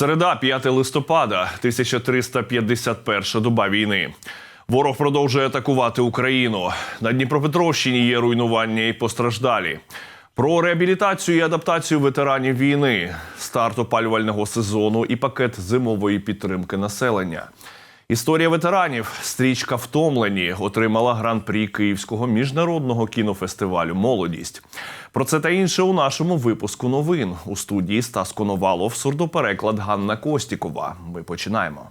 Середа, 5 листопада, 1351 доба війни. Ворог продовжує атакувати Україну. На Дніпропетровщині є руйнування і постраждалі. Про реабілітацію і адаптацію ветеранів війни, старт опалювального сезону і пакет зимової підтримки населення. Історія ветеранів, стрічка втомлені, отримала гран-прі Київського міжнародного кінофестивалю Молодість. Про це та інше у нашому випуску новин у студії Стас Коновалов, сурдопереклад Ганна Костікова. Ми починаємо.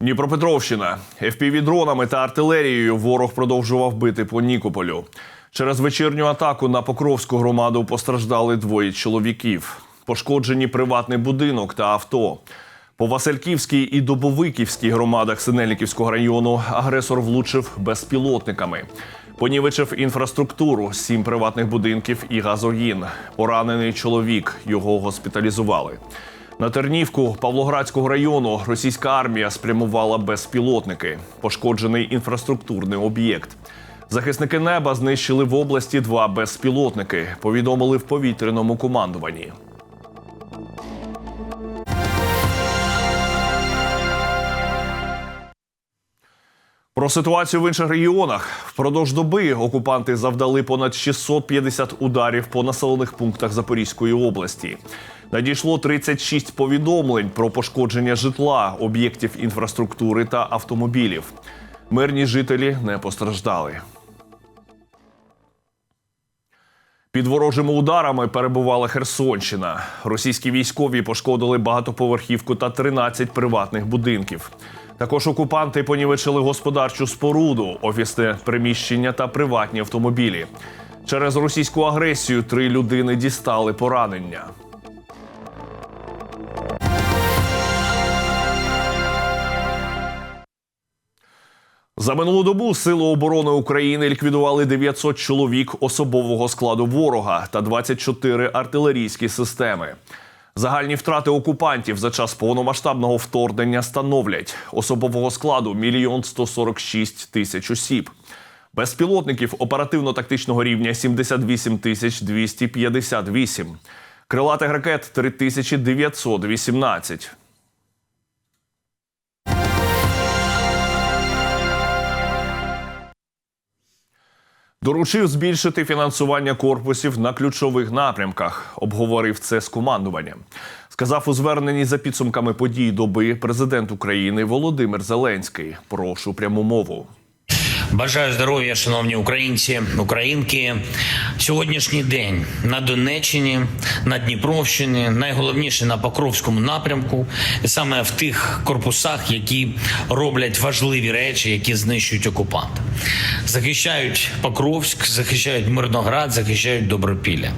Дніпропетровщина. FPV-дронами та артилерією ворог продовжував бити по Нікополю. Через вечірню атаку на Покровську громаду постраждали двоє чоловіків. Пошкоджені приватний будинок та авто. По Васильківській і Добовиківській громадах Синельниківського району агресор влучив безпілотниками. Понівечив інфраструктуру, сім приватних будинків і газогін. Поранений чоловік. Його госпіталізували. На Тернівку Павлоградського району російська армія спрямувала безпілотники. Пошкоджений інфраструктурний об'єкт. Захисники неба знищили в області два безпілотники. Повідомили в повітряному командуванні. Про ситуацію в інших регіонах впродовж доби окупанти завдали понад 650 ударів по населених пунктах Запорізької області. Надійшло 36 повідомлень про пошкодження житла, об'єктів інфраструктури та автомобілів. Мирні жителі не постраждали. Під ворожими ударами перебувала Херсонщина. Російські військові пошкодили багатоповерхівку та 13 приватних будинків. Також окупанти понівечили господарчу споруду, офісне приміщення та приватні автомобілі. Через російську агресію три людини дістали поранення. За минулу добу Сили оборони України ліквідували 900 чоловік особового складу ворога та 24 артилерійські системи. Загальні втрати окупантів за час повномасштабного вторгнення становлять особового складу 1 146 тисяч осіб. Безпілотників оперативно-тактичного рівня 78 тисяч 258. Крилатих ракет 3918. Доручив збільшити фінансування корпусів на ключових напрямках. Обговорив це з командуванням. Сказав у зверненні за підсумками подій доби президент України Володимир Зеленський. Прошу пряму мову. Бажаю здоров'я, шановні українці, українки. Сьогоднішній день на Донеччині, на Дніпровщині, найголовніше на Покровському напрямку, і саме в тих корпусах, які роблять важливі речі, які знищують окупанта. Захищають Покровськ, захищають Мирноград, захищають Добропілля.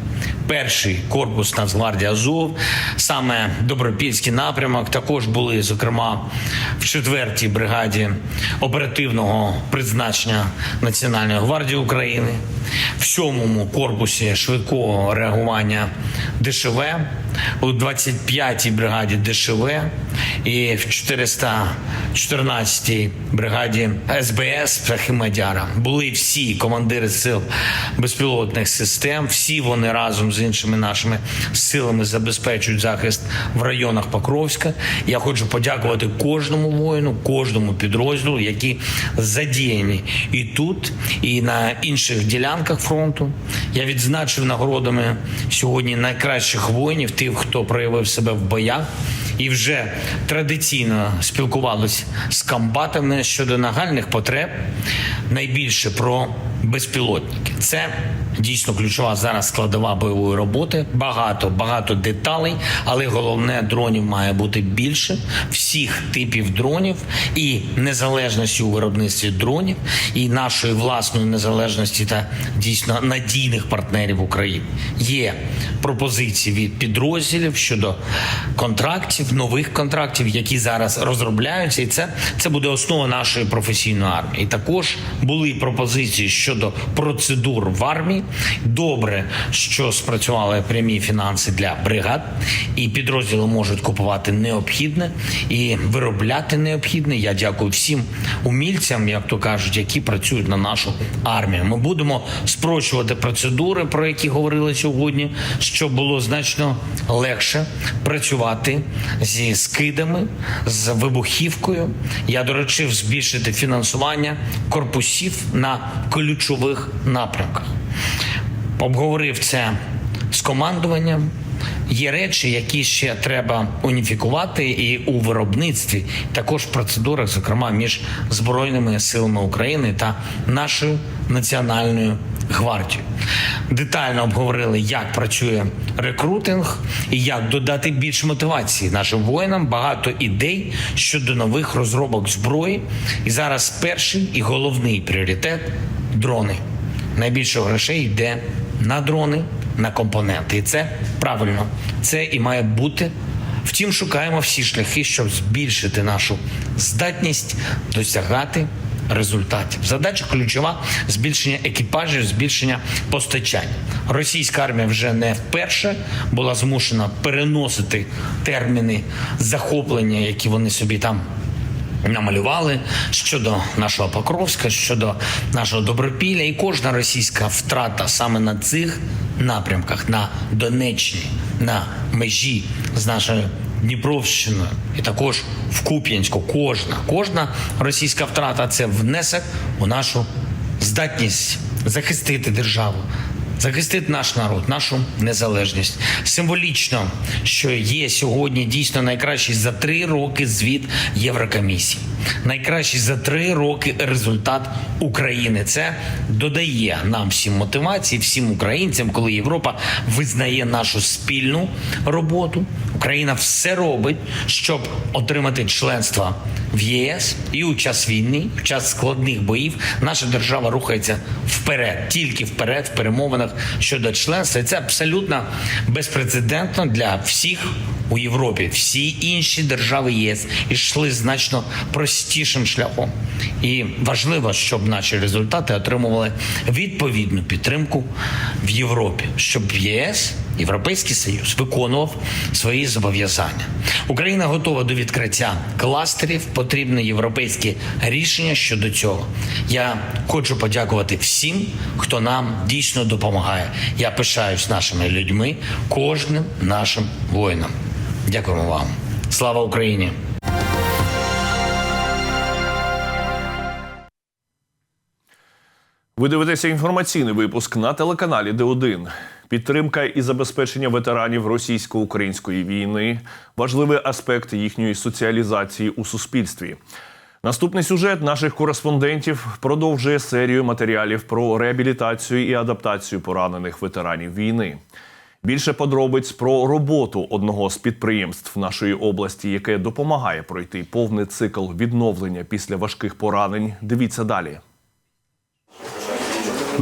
Перший корпус Нацгвардії Азов, саме Добропільський напрямок, також були, зокрема, в 4-й бригаді оперативного призначення Національної гвардії України, в 7-му корпусі швидкого реагування ДШВ, у 25-й бригаді ДШВ і в 414-й бригаді СБС Птахимадяра. Були всі командири сил безпілотних систем, всі вони разом з іншими нашими силами забезпечують захист в районах Покровська. Я хочу подякувати кожному воїну, кожному підрозділу, які задіяні і тут, і на інших ділянках фронту. Я відзначив нагородами сьогодні найкращих воїнів, тих, хто проявив себе в боях. І вже традиційно спілкувалися з комбатами щодо нагальних потреб, найбільше про безпілотники. Це дійсно ключова зараз складова бойової роботи. Багато багато деталей, але головне дронів має бути більше всіх типів дронів і незалежності у виробництві дронів, і нашої власної незалежності та дійсно надійних партнерів України. Є пропозиції від підрозділів щодо контрактів, нових контрактів, які зараз розробляються, і це, це буде основа нашої професійної армії. І також були пропозиції щодо щодо процедур в армії. Добре, що спрацювали прямі фінанси для бригад, і підрозділи можуть купувати необхідне і виробляти необхідне. Я дякую всім умільцям, як то кажуть, які працюють на нашу армію. Ми будемо спрощувати процедури, про які говорили сьогодні, щоб було значно легше працювати зі скидами, з вибухівкою. Я доручив збільшити фінансування корпусів на ключових напрямках. Обговорив це з командуванням. Є речі, які ще треба уніфікувати і у виробництві, також в процедурах, зокрема між збройними силами України та нашою національною гвардією. Детально обговорили, як працює рекрутинг і як додати більше мотивації нашим воїнам. Багато ідей щодо нових розробок зброї. І зараз перший і головний пріоритет дрони. Найбільше грошей йде на дрони, на компоненти. І це правильно. Це і має бути. Втім, шукаємо всі шляхи, щоб збільшити нашу здатність досягати результатів. Задача ключова збільшення екіпажів, збільшення постачань. Російська армія вже не вперше була змушена переносити терміни захоплення, які вони собі там намалювали щодо нашого Покровська, щодо нашого Добропілля, і кожна російська втрата саме на цих напрямках на Донеччині, на межі з нашою Дніпровщиною, і також в Куп'янську. Кожна, кожна російська втрата це внесок у нашу здатність захистити державу, захистити наш народ, нашу незалежність. Символічно, що є сьогодні дійсно найкращий за три роки звіт Єврокомісії. Найкращий за три роки результат України. Це додає нам всім мотивації, всім українцям, коли Європа визнає нашу спільну роботу. Україна все робить, щоб отримати членство в ЄС і у час війни, в час складних боїв, наша держава рухається вперед, тільки вперед в перемовинах щодо членства. Це абсолютно безпрецедентно для всіх у Європі. Всі інші держави ЄС йшли значно простішим шляхом. І важливо, щоб наші результати отримували відповідну підтримку в Європі, щоб ЄС Європейський Союз виконував свої зобов'язання. Україна готова до відкриття кластерів. Потрібне європейське рішення щодо цього. Я хочу подякувати всім, хто нам дійсно допомагає. Я пишаюсь нашими людьми, кожним нашим воїнам. Дякуємо вам. Слава Україні! Ви дивитеся інформаційний випуск на телеканалі Д1. Підтримка і забезпечення ветеранів російсько-української війни важливий аспект їхньої соціалізації у суспільстві. Наступний сюжет наших кореспондентів продовжує серію матеріалів про реабілітацію і адаптацію поранених ветеранів війни. Більше подробиць про роботу одного з підприємств нашої області, яке допомагає пройти повний цикл відновлення після важких поранень. Дивіться далі.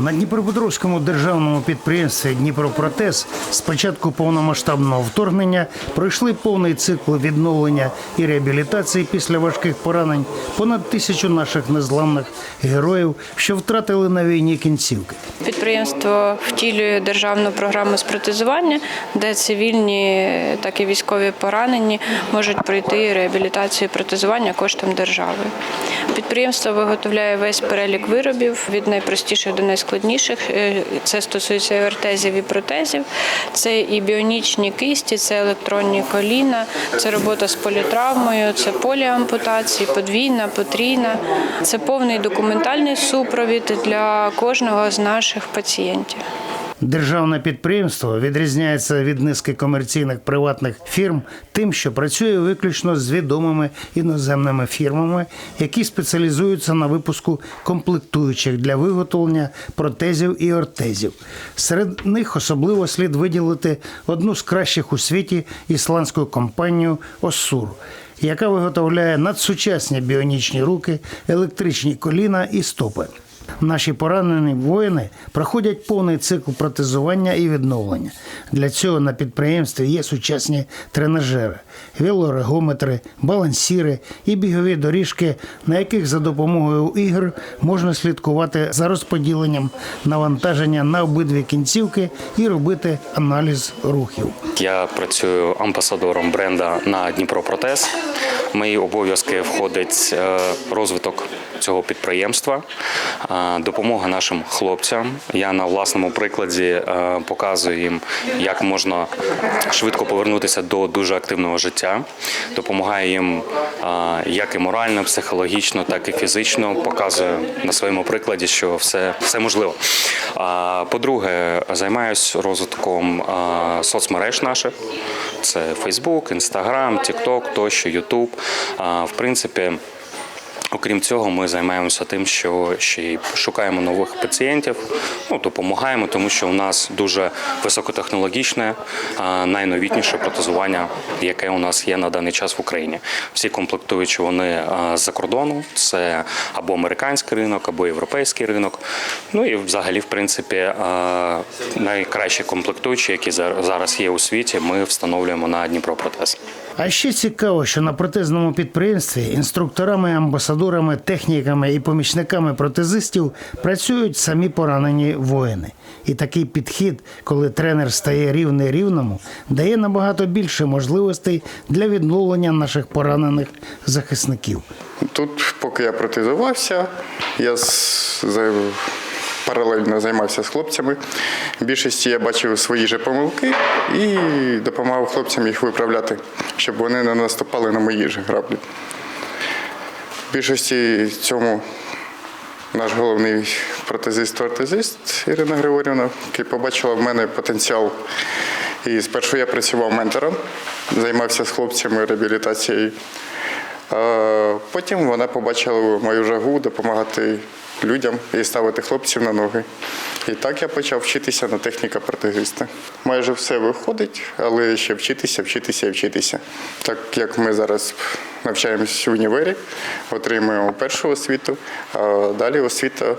На Дніпропетровському державному підприємстві Дніпропротез з початку повномасштабного вторгнення пройшли повний цикл відновлення і реабілітації після важких поранень понад тисячу наших незламних героїв, що втратили на війні кінцівки. Підприємство втілює державну програму з протезування, де цивільні, так і військові поранені можуть пройти реабілітацію протезування коштом держави. Підприємство виготовляє весь перелік виробів від найпростіших до найскладніших. Е, Це стосується ортезів і протезів. Це і біонічні кисті, це електронні коліна, це робота з політравмою, це поліампутації, подвійна, потрійна. Це повний документальний супровід для кожного з наших пацієнтів. Державне підприємство відрізняється від низки комерційних приватних фірм тим, що працює виключно з відомими іноземними фірмами, які спеціалізуються на випуску комплектуючих для виготовлення протезів і ортезів. Серед них особливо слід виділити одну з кращих у світі ісландську компанію Осур. Яка виготовляє надсучасні біонічні руки, електричні коліна і стопи. Наші поранені воїни проходять повний цикл протезування і відновлення. Для цього на підприємстві є сучасні тренажери, велорегометри, балансіри і бігові доріжки, на яких за допомогою ігор можна слідкувати за розподіленням навантаження на обидві кінцівки і робити аналіз рухів. Я працюю амбасадором бренда на Дніпропротез. В мої обов'язки входить е, розвиток цього підприємства, е, допомога нашим хлопцям. Я на власному прикладі е, показую їм, як можна швидко повернутися до дуже активного життя. Допомагаю їм е, як і морально, психологічно, так і фізично. Показую на своєму прикладі, що все, все можливо. По-друге, займаюся розвитком соцмереж наших. Це Facebook, Instagram, TikTok, тощо, YouTube. В принципі, Окрім цього, ми займаємося тим, що ще й шукаємо нових пацієнтів, ну, допомагаємо, тому що у нас дуже високотехнологічне, найновітніше протезування, яке у нас є на даний час в Україні. Всі комплектуючі вони з-за кордону, це або американський ринок, або європейський ринок. Ну і взагалі, в принципі, найкращі комплектуючі, які зар- зараз є у світі, ми встановлюємо на Дніпропротез. А ще цікаво, що на протезному підприємстві інструкторами, амбасадорами, техніками і помічниками протезистів працюють самі поранені воїни. І такий підхід, коли тренер стає рівний рівному, дає набагато більше можливостей для відновлення наших поранених захисників. Тут, поки я протезувався, я паралельно займався з хлопцями. Більшості я бачив свої же помилки і допомагав хлопцям їх виправляти, щоб вони не наступали на мої ж граблі. Більшості цьому наш головний протезист-ортезист Ірина Григорівна, який побачила в мене потенціал. І спершу я працював ментором, займався з хлопцями реабілітацією. Потім вона побачила мою жагу допомагати людям і ставити хлопців на ноги. І так я почав вчитися на техніка протезиста. Майже все виходить, але ще вчитися, вчитися і вчитися. Так як ми зараз навчаємось в універі, отримуємо першу освіту, а далі освіта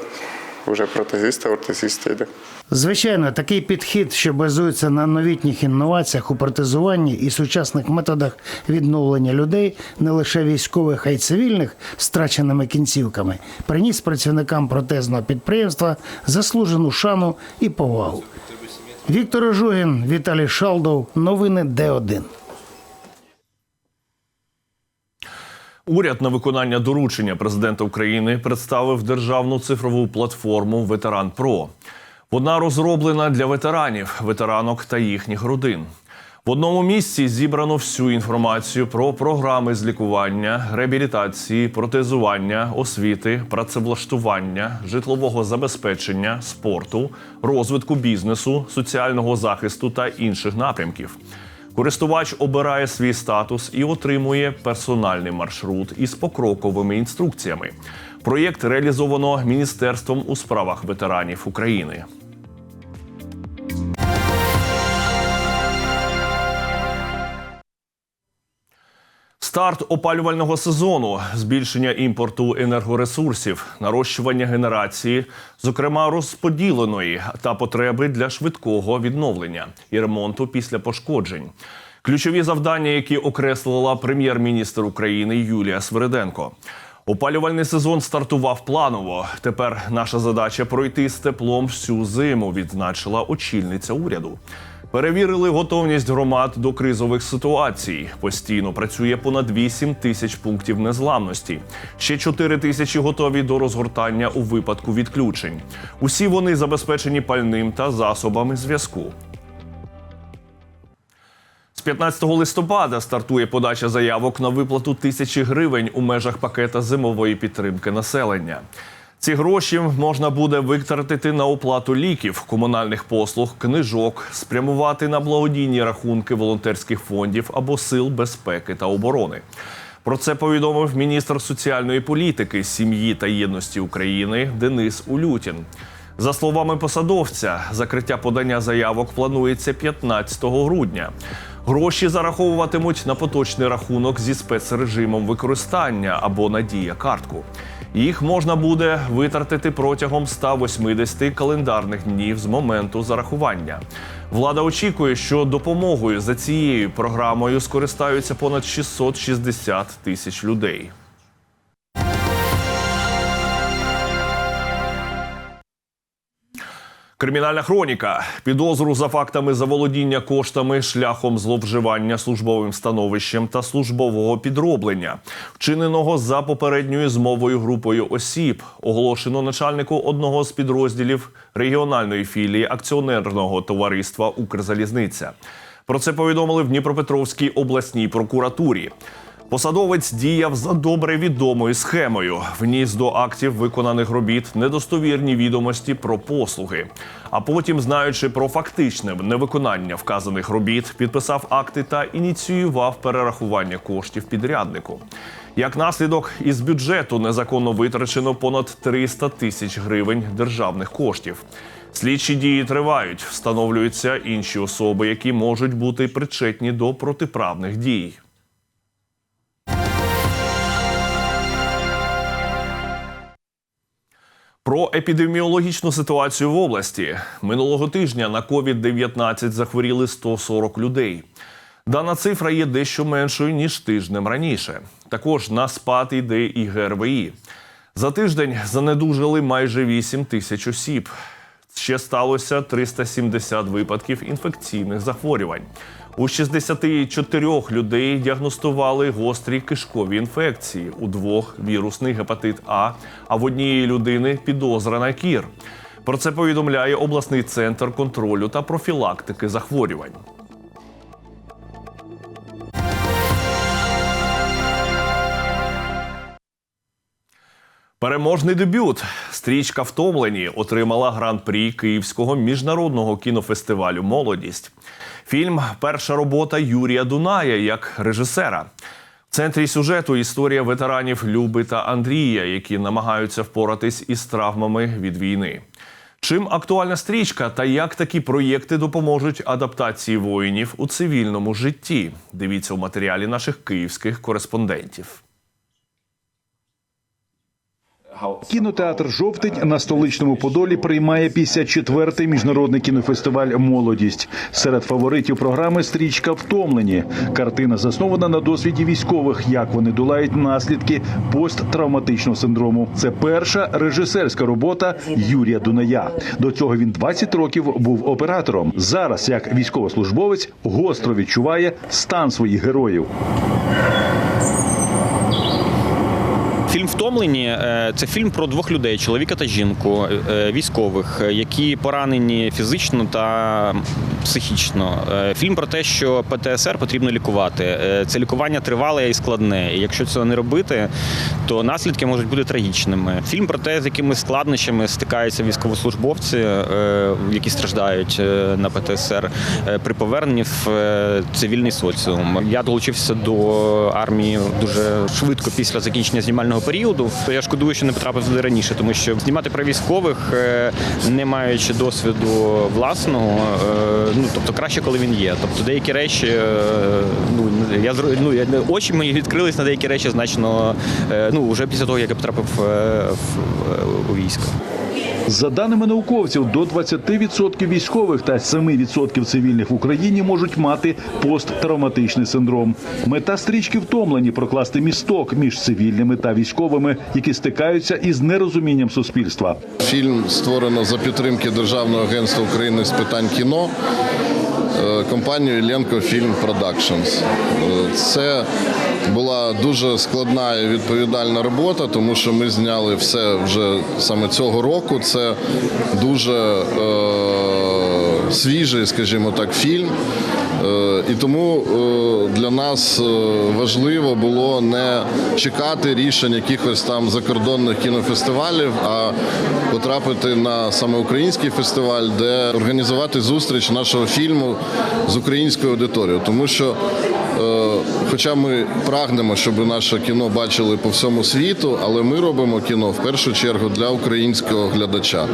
вже протезиста, ортезиста йде. Звичайно, такий підхід, що базується на новітніх інноваціях у протезуванні і сучасних методах відновлення людей, не лише військових, а й цивільних з втраченими кінцівками, приніс працівникам протезного підприємства заслужену шану і повагу. Віктор Ожугін, Віталій Шалдов. Новини Д1. Уряд на виконання доручення президента України представив державну цифрову платформу Ветеран Про. Вона розроблена для ветеранів, ветеранок та їхніх родин. В одному місці зібрано всю інформацію про програми з лікування, реабілітації, протезування, освіти, працевлаштування, житлового забезпечення, спорту, розвитку бізнесу, соціального захисту та інших напрямків. Користувач обирає свій статус і отримує персональний маршрут із покроковими інструкціями. Проєкт реалізовано Міністерством у справах ветеранів України. Старт опалювального сезону, збільшення імпорту енергоресурсів, нарощування генерації, зокрема розподіленої та потреби для швидкого відновлення і ремонту після пошкоджень. Ключові завдання, які окреслила прем'єр-міністр України Юлія Свириденко. Опалювальний сезон стартував планово. Тепер наша задача пройти з теплом всю зиму, відзначила очільниця уряду. Перевірили готовність громад до кризових ситуацій. Постійно працює понад 8 тисяч пунктів незламності. Ще 4 тисячі готові до розгортання у випадку відключень. Усі вони забезпечені пальним та засобами зв'язку. З 15 листопада стартує подача заявок на виплату тисячі гривень у межах пакета зимової підтримки населення. Ці гроші можна буде витратити на оплату ліків, комунальних послуг, книжок, спрямувати на благодійні рахунки волонтерських фондів або сил безпеки та оборони. Про це повідомив міністр соціальної політики, сім'ї та єдності України Денис Улютін. За словами посадовця, закриття подання заявок планується 15 грудня. Гроші зараховуватимуть на поточний рахунок зі спецрежимом використання або на дія картку. Їх можна буде витратити протягом 180 календарних днів з моменту зарахування. Влада очікує, що допомогою за цією програмою скористаються понад 660 тисяч людей. Кримінальна хроніка підозру за фактами заволодіння коштами шляхом зловживання службовим становищем та службового підроблення, вчиненого за попередньою змовою групою осіб, оголошено начальнику одного з підрозділів регіональної філії акціонерного товариства Укрзалізниця. Про це повідомили в Дніпропетровській обласній прокуратурі. Посадовець діяв за добре відомою схемою. Вніс до актів виконаних робіт недостовірні відомості про послуги. А потім, знаючи про фактичне невиконання вказаних робіт, підписав акти та ініціював перерахування коштів підряднику. Як наслідок, із бюджету незаконно витрачено понад 300 тисяч гривень державних коштів. Слідчі дії тривають, встановлюються інші особи, які можуть бути причетні до протиправних дій. Про епідеміологічну ситуацію в області минулого тижня на COVID-19 захворіли 140 людей. Дана цифра є дещо меншою ніж тижнем раніше. Також на спад йде і ГРВІ. За тиждень занедужили майже 8 тисяч осіб. Ще сталося 370 випадків інфекційних захворювань. У 64 людей діагностували гострі кишкові інфекції, у двох вірусний гепатит А, а в однієї людини підозра на кір. Про це повідомляє обласний центр контролю та профілактики захворювань. Переможний дебют. Стрічка Втомлені отримала гран-прі Київського міжнародного кінофестивалю Молодість. Фільм перша робота Юрія Дуная як режисера. В центрі сюжету історія ветеранів Люби та Андрія, які намагаються впоратись із травмами від війни. Чим актуальна стрічка та як такі проєкти допоможуть адаптації воїнів у цивільному житті? Дивіться у матеріалі наших київських кореспондентів. Кінотеатр Жовтень на столичному Подолі приймає 54-й міжнародний кінофестиваль Молодість. Серед фаворитів програми стрічка Втомлені. Картина заснована на досвіді військових, як вони долають наслідки посттравматичного синдрому. Це перша режисерська робота Юрія Дуная. До цього він 20 років був оператором. Зараз, як військовослужбовець, гостро відчуває стан своїх героїв. Втомлені е, це фільм про двох людей: чоловіка та жінку, е, військових, е, які поранені фізично та психічно. Фільм про те, що ПТСР потрібно лікувати. Це лікування тривале і складне. І якщо цього не робити, то наслідки можуть бути трагічними. Фільм про те, з якими складнощами стикаються військовослужбовці, які страждають на ПТСР при поверненні в цивільний соціум. Я долучився до армії дуже швидко після закінчення знімального періоду. То я шкодую, що не потрапив туди раніше, тому що знімати про військових, е, не маючи досвіду власного, е, ну тобто краще, коли він є. Тобто деякі речі, е, ну я ну, я очі мої відкрились на деякі речі значно ну вже після того, як я потрапив в- у військо. За даними науковців, до 20% військових та 7% цивільних в Україні можуть мати посттравматичний синдром. Мета стрічки втомлені прокласти місток між цивільними та військовими, які стикаються із нерозумінням суспільства. Фільм створено за підтримки Державного агентства України з питань кіно е, компанією Ленко Фільм Продакшнс. Це була дуже складна і відповідальна робота, тому що ми зняли все вже саме цього року. Це дуже е, свіжий, скажімо так, фільм. Е, І тому е, для нас е, важливо було не чекати рішень якихось там закордонних кінофестивалів, а потрапити на саме український фестиваль, де організувати зустріч нашого фільму з українською аудиторією. Тому що, хоча ми прагнемо, щоб наше кіно бачили по всьому світу, але ми робимо кіно в першу чергу для українського глядача.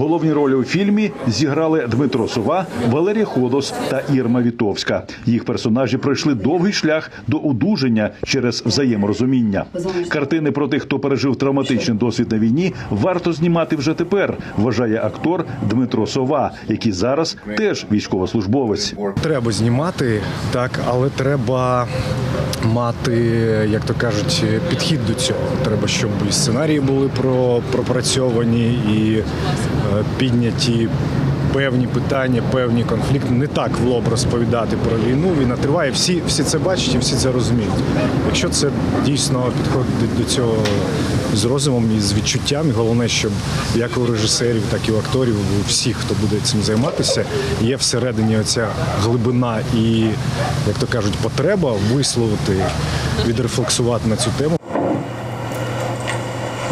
Головні ролі у фільмі зіграли Дмитро Сова, Валерія Ходос та Ірма Вітовська. Їх персонажі пройшли довгий шлях до одужання через взаєморозуміння. Картини про тих, хто пережив травматичний досвід на війні, варто знімати вже тепер. Вважає актор Дмитро Сова, який зараз теж військовослужбовець. Треба знімати, так, але треба мати, як то кажуть, підхід до цього. Треба, щоб і сценарії були про, пропрацьовані і е, підняті. Певні питання, певні конфлікти не так в лоб розповідати про війну. Війна триває. Всі, всі це бачать і всі це розуміють. Якщо це дійсно підходить до цього з розумом і з відчуттям, і головне, щоб як у режисерів, так і у акторів, у всіх, хто буде цим займатися, є всередині оця глибина і, як то кажуть, потреба висловити, відрефлексувати на цю тему.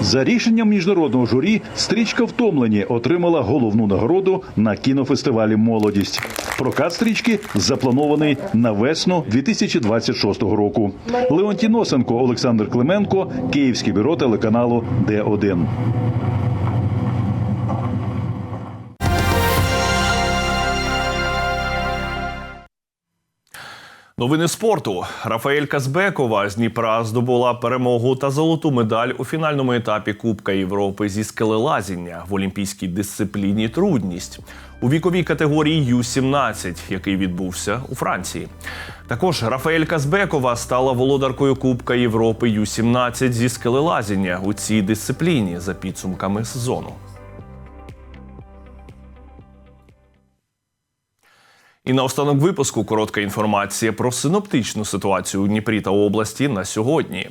За рішенням міжнародного журі стрічка втомлені отримала головну нагороду на кінофестивалі Молодість. Прокат стрічки запланований на весну 2026 року. Леонтіносенко, Олександр Клименко, Київське бюро телеканалу Д1. Новини спорту. Рафаель Казбекова з Дніпра здобула перемогу та золоту медаль у фінальному етапі Кубка Європи зі скелелазіння в олімпійській дисципліні трудність у віковій категорії Ю-17, який відбувся у Франції. Також Рафаель Казбекова стала володаркою Кубка Європи Ю-17 зі скелелазіння у цій дисципліні за підсумками сезону. І наостанок випуску коротка інформація про синоптичну ситуацію у Дніпрі та області на сьогодні.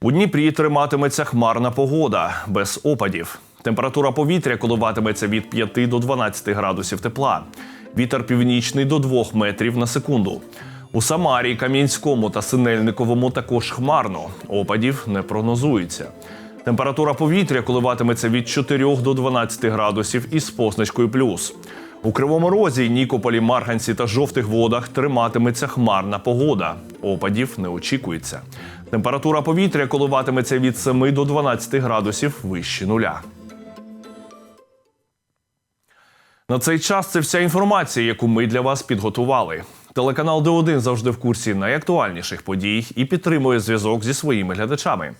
У Дніпрі триматиметься хмарна погода без опадів. Температура повітря коливатиметься від 5 до 12 градусів тепла. Вітер північний до 2 метрів на секунду. У Самарі, Кам'янському та Синельниковому також хмарно. Опадів не прогнозується. Температура повітря коливатиметься від 4 до 12 градусів із позначкою плюс. У Кривому Розі, Нікополі, Марганці та жовтих водах триматиметься хмарна погода. Опадів не очікується. Температура повітря коливатиметься від 7 до 12 градусів вище нуля. На цей час це вся інформація, яку ми для вас підготували. Телеканал Д1 завжди в курсі найактуальніших подій і підтримує зв'язок зі своїми глядачами.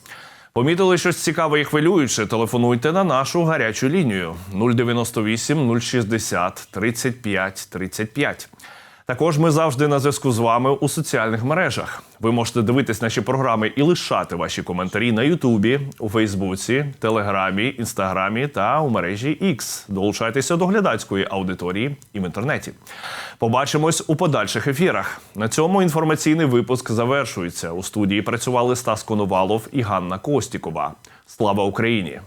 Помітили щось цікаве і хвилююче? Телефонуйте на нашу гарячу лінію 098 060 35 35. Також ми завжди на зв'язку з вами у соціальних мережах. Ви можете дивитись наші програми і лишати ваші коментарі на Ютубі, у Фейсбуці, Телеграмі, Інстаграмі та у мережі X. Долучайтеся до глядацької аудиторії і в інтернеті. Побачимось у подальших ефірах. На цьому інформаційний випуск завершується. У студії працювали Стас Коновалов і Ганна Костікова. Слава Україні!